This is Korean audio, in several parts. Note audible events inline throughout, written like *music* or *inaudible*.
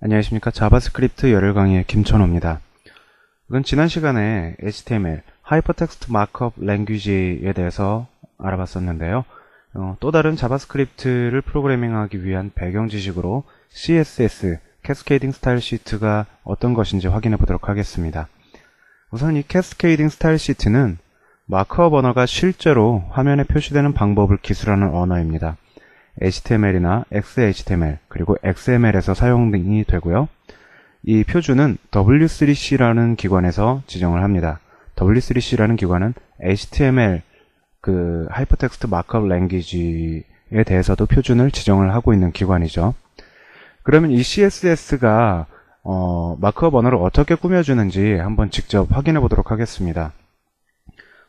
안녕하십니까 자바스크립트 열혈 강의의 김천호입니다. 이건 지난 시간에 HTML, Hypertext Markup Language에 대해서 알아봤었는데요. 어, 또 다른 자바스크립트를 프로그래밍하기 위한 배경 지식으로 CSS, Cascading Style Sheet가 어떤 것인지 확인해 보도록 하겠습니다. 우선 이 Cascading Style Sheet는 마크업 언어가 실제로 화면에 표시되는 방법을 기술하는 언어입니다. HTML이나 XHTML 그리고 XML에서 사용이 되고요. 이 표준은 W3C라는 기관에서 지정을 합니다. W3C라는 기관은 HTML 그 하이퍼텍스트 마크업 랭귀지에 대해서도 표준을 지정을 하고 있는 기관이죠. 그러면 이 CSS가 어, 마크업 언어를 어떻게 꾸며주는지 한번 직접 확인해 보도록 하겠습니다.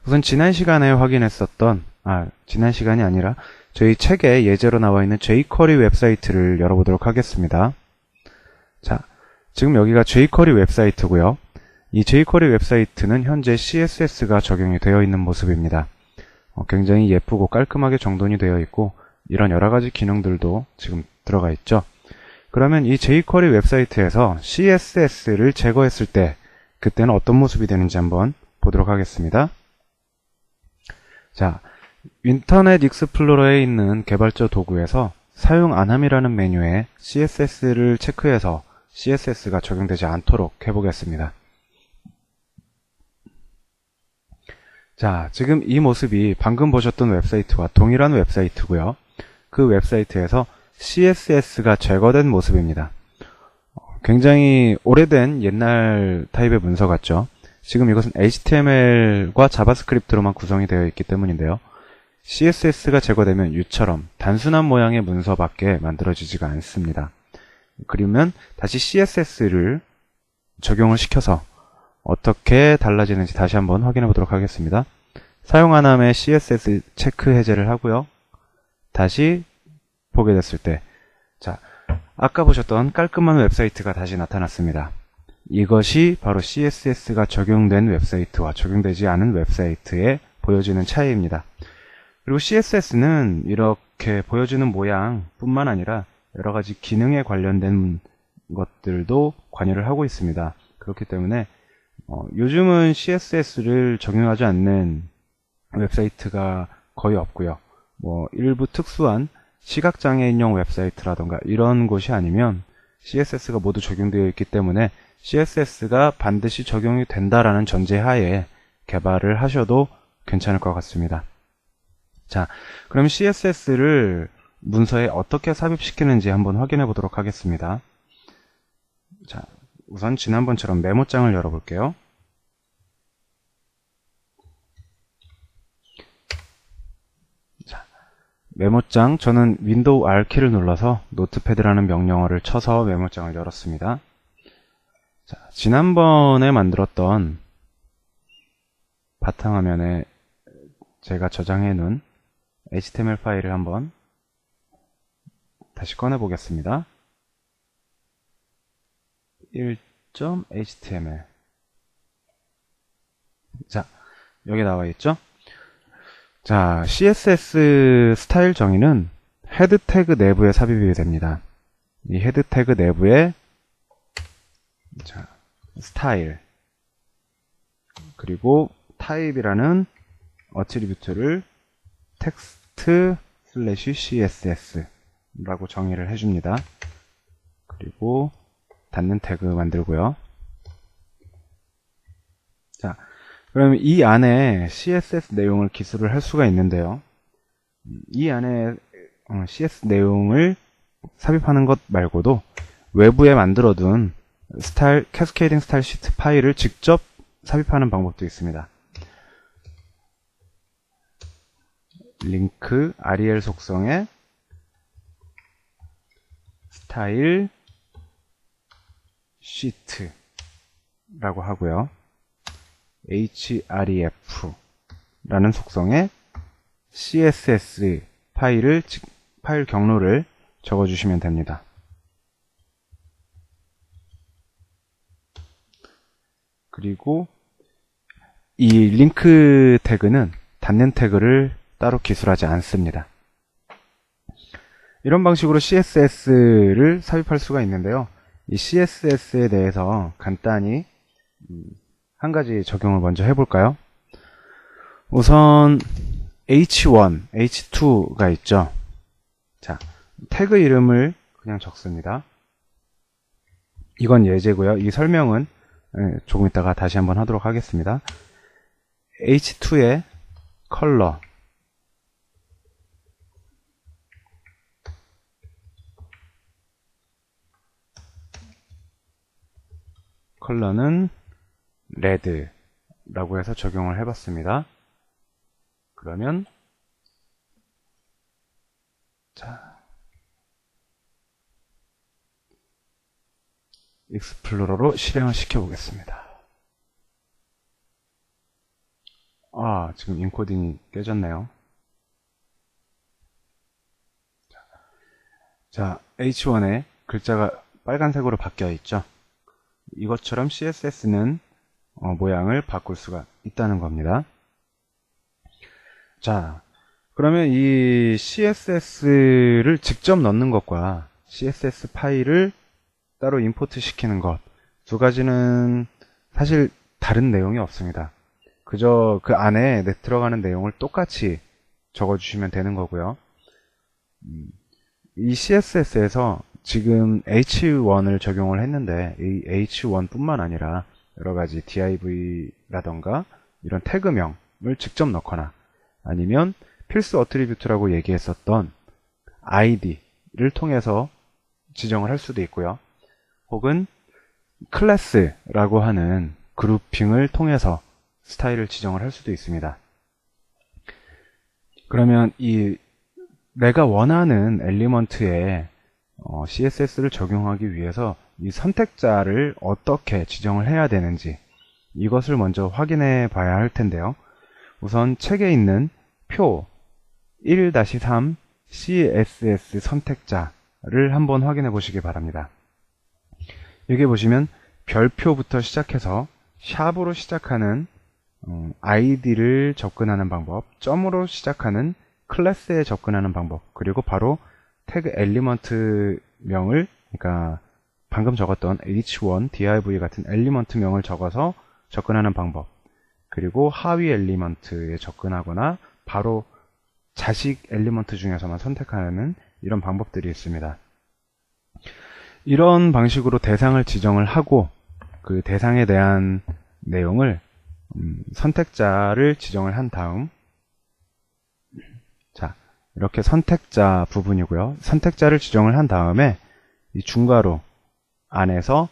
우선 지난 시간에 확인했었던 아 지난 시간이 아니라 저희 책에 예제로 나와 있는 jQuery 웹사이트를 열어보도록 하겠습니다. 자, 지금 여기가 jQuery 웹사이트고요. 이 jQuery 웹사이트는 현재 CSS가 적용이 되어 있는 모습입니다. 어, 굉장히 예쁘고 깔끔하게 정돈이 되어 있고 이런 여러 가지 기능들도 지금 들어가 있죠. 그러면 이 jQuery 웹사이트에서 CSS를 제거했을 때 그때는 어떤 모습이 되는지 한번 보도록 하겠습니다. 자, 인터넷 익스플로러에 있는 개발자 도구에서 사용 안함이라는 메뉴에 CSS를 체크해서 CSS가 적용되지 않도록 해보겠습니다. 자, 지금 이 모습이 방금 보셨던 웹사이트와 동일한 웹사이트고요. 그 웹사이트에서 CSS가 제거된 모습입니다. 굉장히 오래된 옛날 타입의 문서 같죠? 지금 이것은 HTML과 자바스크립트로만 구성이 되어 있기 때문인데요. CSS가 제거되면 이처럼 단순한 모양의 문서밖에 만들어지지가 않습니다. 그러면 다시 CSS를 적용을 시켜서 어떻게 달라지는지 다시 한번 확인해 보도록 하겠습니다. 사용 안함에 CSS 체크 해제를 하고요. 다시 보게 됐을 때, 자, 아까 보셨던 깔끔한 웹사이트가 다시 나타났습니다. 이것이 바로 CSS가 적용된 웹사이트와 적용되지 않은 웹사이트에 보여지는 차이입니다. 그리고 CSS는 이렇게 보여주는 모양 뿐만 아니라 여러 가지 기능에 관련된 것들도 관여를 하고 있습니다. 그렇기 때문에 어, 요즘은 CSS를 적용하지 않는 웹사이트가 거의 없고요. 뭐 일부 특수한 시각장애인용 웹사이트라던가 이런 곳이 아니면 CSS가 모두 적용되어 있기 때문에 CSS가 반드시 적용이 된다라는 전제하에 개발을 하셔도 괜찮을 것 같습니다. 자, 그럼 CSS를 문서에 어떻게 삽입시키는지 한번 확인해 보도록 하겠습니다. 자, 우선 지난번처럼 메모장을 열어볼게요. 자, 메모장, 저는 윈도우 R키를 눌러서 노트패드라는 명령어를 쳐서 메모장을 열었습니다. 자, 지난번에 만들었던 바탕화면에 제가 저장해 놓은 HTML 파일을 한번 다시 꺼내 보겠습니다. 1.html 자, 여기 나와 있죠? 자, CSS 스타일 정의는 헤드 태그 내부에 삽입이 됩니다. 이 헤드 태그 내부에 자, 스타일 그리고 타입이라는 어트리뷰트를 텍스 트 슬래시 css 라고 정의를 해줍니다. 그리고 닫는 태그 만들고요. 자, 그러면 이 안에 CSS 내용을 기술을 할 수가 있는데요. 이 안에 CS 내용을 삽입하는 것 말고도 외부에 만들어둔 스타일, 캐스케이딩 스타일 시트 파일을 직접 삽입하는 방법도 있습니다. 링크 arial 속성의 스타일 시트라고 하고요. href 라는 속성의 css 파일을 파일 경로를 적어 주시면 됩니다. 그리고 이 링크 태그는 닫는 태그를 따로 기술하지 않습니다. 이런 방식으로 CSS를 삽입할 수가 있는데요. 이 CSS에 대해서 간단히 음, 한 가지 적용을 먼저 해볼까요? 우선 H1, H2가 있죠. 자, 태그 이름을 그냥 적습니다. 이건 예제고요. 이 설명은 예, 조금 있다가 다시 한번 하도록 하겠습니다. H2의 컬러 컬러는 레드라고 해서 적용을 해봤습니다. 그러면 자 익스플로러로 실행을 시켜보겠습니다. 아, 지금 인코딩이 깨졌네요. 자, H1에 글자가 빨간색으로 바뀌어 있죠. 이것처럼 CSS는 어, 모양을 바꿀 수가 있다는 겁니다. 자, 그러면 이 CSS를 직접 넣는 것과 CSS 파일을 따로 임포트 시키는 것 두 가지는 사실 다른 내용이 없습니다. 그저 그 안에 들어가는 내용을 똑같이 적어주시면 되는 거고요. 음, 이 CSS에서 지금 H1을 적용을 했는데 이 H1뿐만 아니라 여러 가지 div라던가 이런 태그명을 직접 넣거나 아니면 필수 어트리뷰트라고 얘기했었던 id를 통해서 지정을 할 수도 있고요. 혹은 클래스라고 하는 그룹핑을 통해서 스타일을 지정을 할 수도 있습니다. 그러면 이 내가 원하는 엘리먼트에 어, CSS를 적용하기 위해서 이 선택자를 어떻게 지정을 해야 되는지 이것을 먼저 확인해 봐야 할 텐데요. 우선 책에 있는 표 1-3 CSS 선택자를 한번 확인해 보시기 바랍니다. 여기 보시면 별표부터 시작해서 샵으로 시작하는 음, id를 접근하는 방법, 점으로 시작하는 클래스에 접근하는 방법, 그리고 바로 태그 엘리먼트 명을 그러니까 방금 적었던 h1, div 같은 엘리먼트 명을 적어서 접근하는 방법, 그리고 하위 엘리먼트에 접근하거나 바로 자식 엘리먼트 중에서만 선택하는 이런 방법들이 있습니다. 이런 방식으로 대상을 지정을 하고 그 대상에 대한 내용을 음, 선택자를 지정을 한 다음 자 이렇게 선택자 부분이고요. 선택자를 지정을 한 다음에 이 중괄호 안에서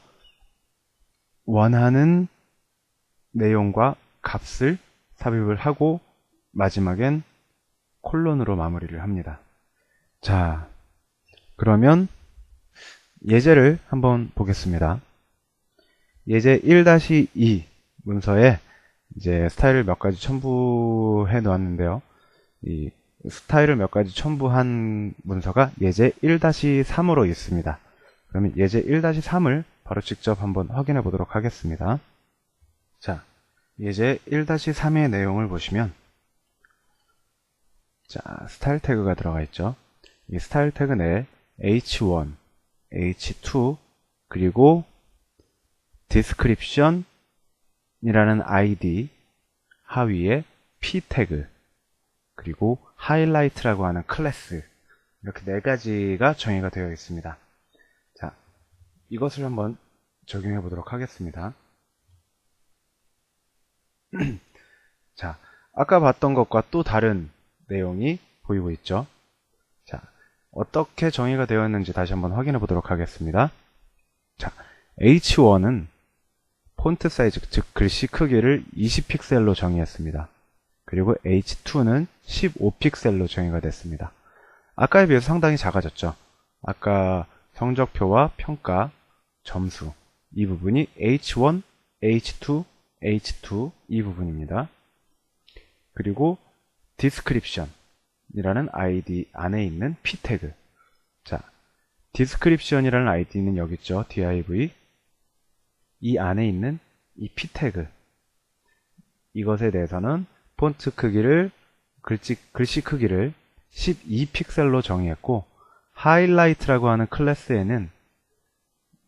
원하는 내용과 값을 삽입을 하고 마지막엔 콜론으로 마무리를 합니다. 자, 그러면 예제를 한번 보겠습니다. 예제 1-2 문서에 이제 스타일을 몇 가지 첨부해 놓았는데요. 이 스타일을 몇 가지 첨부한 문서가 예제 1-3으로 있습니다. 그러면 예제 1-3을 바로 직접 한번 확인해 보도록 하겠습니다. 자, 예제 1-3의 내용을 보시면 자, 스타일 태그가 들어가 있죠. 이 스타일 태그 내에 h1, h2 그리고 description 이라는 id 하위에 p 태그 그리고 highlight라고 하는 클래스 이렇게 네 가지가 정의가 되어 있습니다. 자, 이것을 한번 적용해 보도록 하겠습니다. *clears throat* 자, 아까 봤던 것과 또 다른 내용이 보이고 있죠. 자, 어떻게 정의가 되었는지 다시 한번 확인해 보도록 하겠습니다. 자, H1은 폰트 사이즈, 즉 글씨 크기를 20픽셀로 정의했습니다. 그리고 H2는 15픽셀로 정의가 됐습니다. 아까에 비해서 상당히 작아졌죠. 아까 성적표와 평가, 점수 이 부분이 H1, H2, H2 이 부분입니다. 그리고 description 이라는 아이디 안에 있는 p 태그 자, description이라는 아이디는 여기 있죠. div 이 안에 있는 이 p 태그 이것에 대해서는 폰트 크기를 글씨, 글씨 크기를 12픽셀로 정의했고 하이라이트라고 하는 클래스에는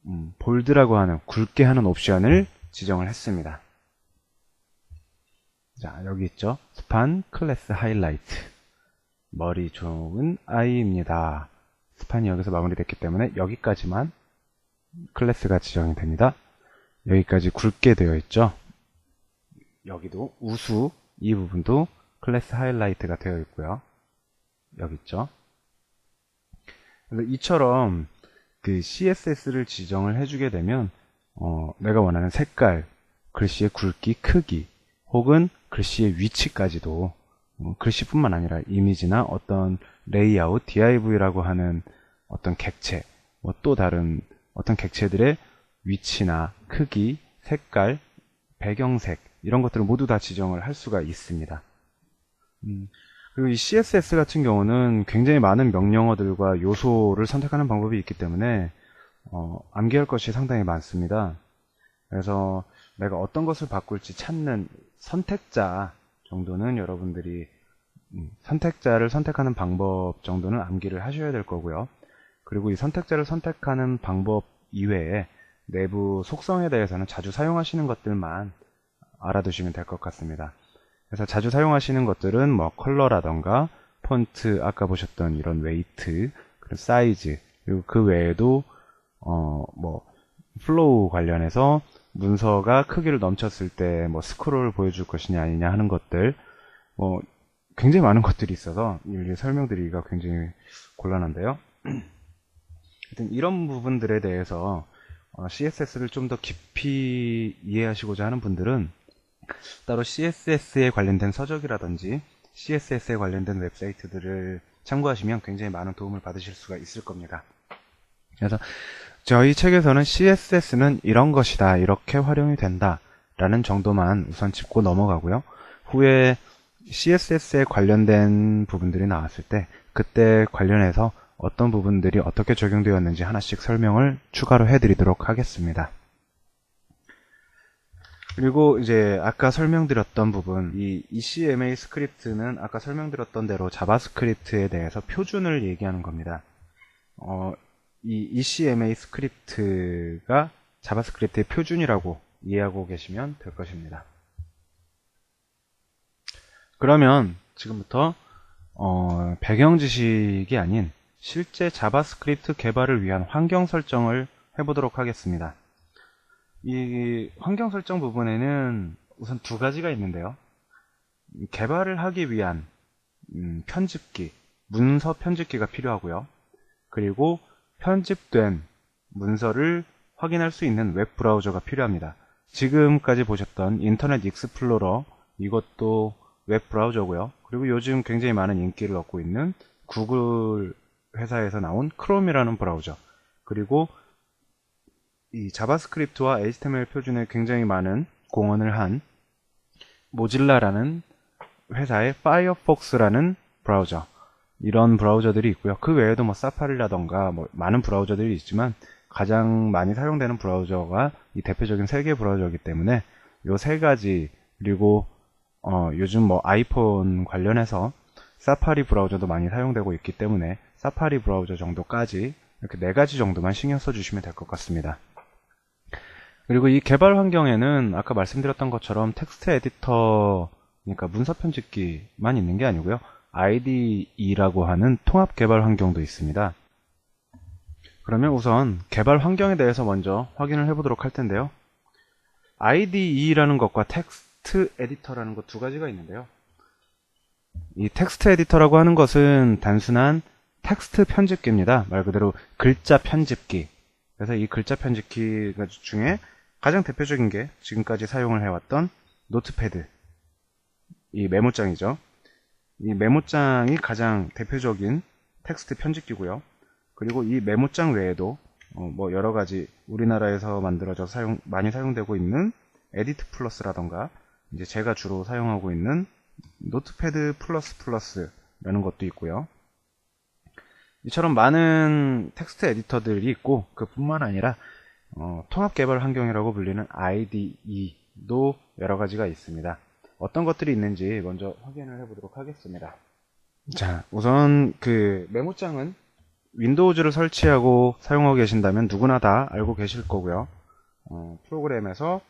음, 볼드라고 하는 굵게 하는 옵션을 지정을 했습니다. 자, 여기 있죠. 스판 클래스 하이라이트. 머리 좋은 아이입니다. 스판이 여기서 마무리됐기 때문에 여기까지만 클래스가 지정이 됩니다. 여기까지 굵게 되어 있죠. 여기도 우수 이 부분도 클래스 하이라이트가 되어 있고요. 여기 있죠. 이처럼 그 CSS를 지정을 해주게 되면 어, 내가 원하는 색깔, 글씨의 굵기, 크기, 혹은 글씨의 위치까지도 어, 글씨뿐만 아니라 이미지나 어떤 레이아웃, DIV라고 하는 어떤 객체, 뭐 또 다른 어떤 객체들의 위치나 크기, 색깔, 배경색 이런 것들을 모두 다 지정을 할 수가 있습니다. 음, 그리고 이 CSS 같은 경우는 굉장히 많은 명령어들과 요소를 선택하는 방법이 있기 때문에 어, 암기할 것이 상당히 많습니다. 그래서 내가 어떤 것을 바꿀지 찾는 선택자 정도는 여러분들이 음, 선택자를 선택하는 방법 정도는 암기를 하셔야 될 거고요. 그리고 이 선택자를 선택하는 방법 이외에 내부 속성에 대해서는 자주 사용하시는 것들만 알아두시면 될 것 같습니다. 그래서 자주 사용하시는 것들은 뭐 컬러라던가 폰트 아까 보셨던 이런 웨이트 그리고 사이즈 그리고 그 외에도 어 뭐 플로우 관련해서 문서가 크기를 넘쳤을 때 뭐 스크롤 보여줄 것이냐 아니냐 하는 것들 뭐 굉장히 많은 것들이 있어서 설명드리기가 굉장히 곤란한데요. 하여튼 이런 부분들에 대해서 CSS를 좀 더 깊이 이해하시고자 하는 분들은 따로 CSS에 관련된 서적이라든지 CSS에 관련된 웹사이트들을 참고하시면 굉장히 많은 도움을 받으실 수가 있을 겁니다. 그래서 저희 책에서는 CSS는 이런 것이다, 이렇게 활용이 된다, 라는 정도만 우선 짚고 넘어가고요. 후에 CSS에 관련된 부분들이 나왔을 때 그때 관련해서 어떤 부분들이 어떻게 적용되었는지 하나씩 설명을 추가로 해드리도록 하겠습니다. 그리고 이제 아까 설명드렸던 부분, 이 ECMA 스크립트는 아까 설명드렸던 대로 자바스크립트에 대해서 표준을 얘기하는 겁니다. 어, 이 ECMA 스크립트가 자바스크립트의 표준이라고 이해하고 계시면 될 것입니다. 그러면 지금부터 어, 배경 지식이 아닌 실제 자바스크립트 개발을 위한 환경 설정을 해보도록 하겠습니다. 이 환경 설정 부분에는 우선 두 가지가 있는데요. 개발을 하기 위한 음, 편집기, 문서 편집기가 필요하고요. 그리고 편집된 문서를 확인할 수 있는 웹 브라우저가 필요합니다. 지금까지 보셨던 인터넷 익스플로러 이것도 웹 브라우저고요. 그리고 요즘 굉장히 많은 인기를 얻고 있는 구글 회사에서 나온 크롬이라는 브라우저 그리고 이 자바스크립트와 HTML 표준에 굉장히 많은 공헌을 한 모질라라는 회사의 파이어폭스라는 브라우저 이런 브라우저들이 있고요. 그 외에도 뭐 사파리라던가 뭐 많은 브라우저들이 있지만 가장 많이 사용되는 브라우저가 이 대표적인 세 개 브라우저이기 때문에 이세 가지 그리고 어, 요즘 뭐 아이폰 관련해서 사파리 브라우저도 많이 사용되고 있기 때문에 사파리 브라우저 정도까지 이렇게 네 가지 정도만 신경 써주시면 될 것 같습니다. 그리고 이 개발 환경에는 아까 말씀드렸던 것처럼 텍스트 에디터, 그러니까 문서 편집기만 있는 게 아니고요. IDE라고 하는 통합 개발 환경도 있습니다. 그러면 우선 개발 환경에 대해서 먼저 확인을 해보도록 할 텐데요. IDE라는 것과 텍스트 에디터라는 것 두 가지가 있는데요. 이 텍스트 에디터라고 하는 것은 단순한 텍스트 편집기입니다. 말 그대로 글자 편집기. 그래서 이 글자 편집기 중에 가장 대표적인 게 지금까지 사용을 해왔던 노트패드. 이 메모장이죠. 이 메모장이 가장 대표적인 텍스트 편집기고요. 그리고 이 메모장 외에도 어 뭐 여러 가지 우리나라에서 만들어져 사용 많이 사용되고 있는 에디트 플러스라던가 이제 제가 주로 사용하고 있는 노트패드 플러스 플러스라는 것도 있고요. 이처럼 많은 텍스트 에디터들이 있고 그뿐만 아니라 어, 통합 개발 환경이라고 불리는 IDE도 여러 가지가 있습니다. 어떤 것들이 있는지 먼저 확인을 해보도록 하겠습니다. 자, 우선 그 메모장은 윈도우즈를 설치하고 사용하고 계신다면 누구나 다 알고 계실 거고요. 어, 프로그램에서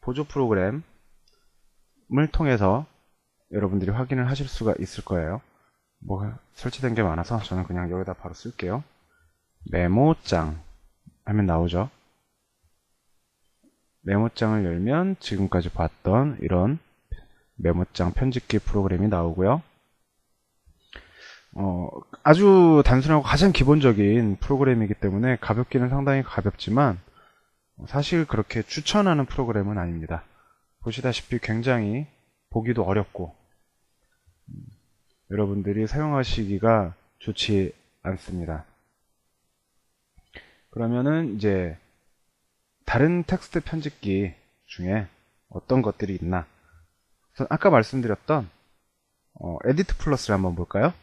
보조 프로그램을 통해서 여러분들이 확인을 하실 수가 있을 거예요. 뭐 설치된 게 많아서 저는 그냥 여기다 바로 쓸게요. 메모장 하면 나오죠. 메모장을 열면 지금까지 봤던 이런 메모장 편집기 프로그램이 나오고요. 어, 아주 단순하고 가장 기본적인 프로그램이기 때문에 가볍기는 상당히 가볍지만 사실 그렇게 추천하는 프로그램은 아닙니다. 보시다시피 굉장히 보기도 어렵고 음, 여러분들이 사용하시기가 좋지 않습니다. 그러면은 이제 다른 텍스트 편집기 중에 어떤 것들이 있나? 우선 아까 말씀드렸던 어, 에디트 플러스를 한번 볼까요?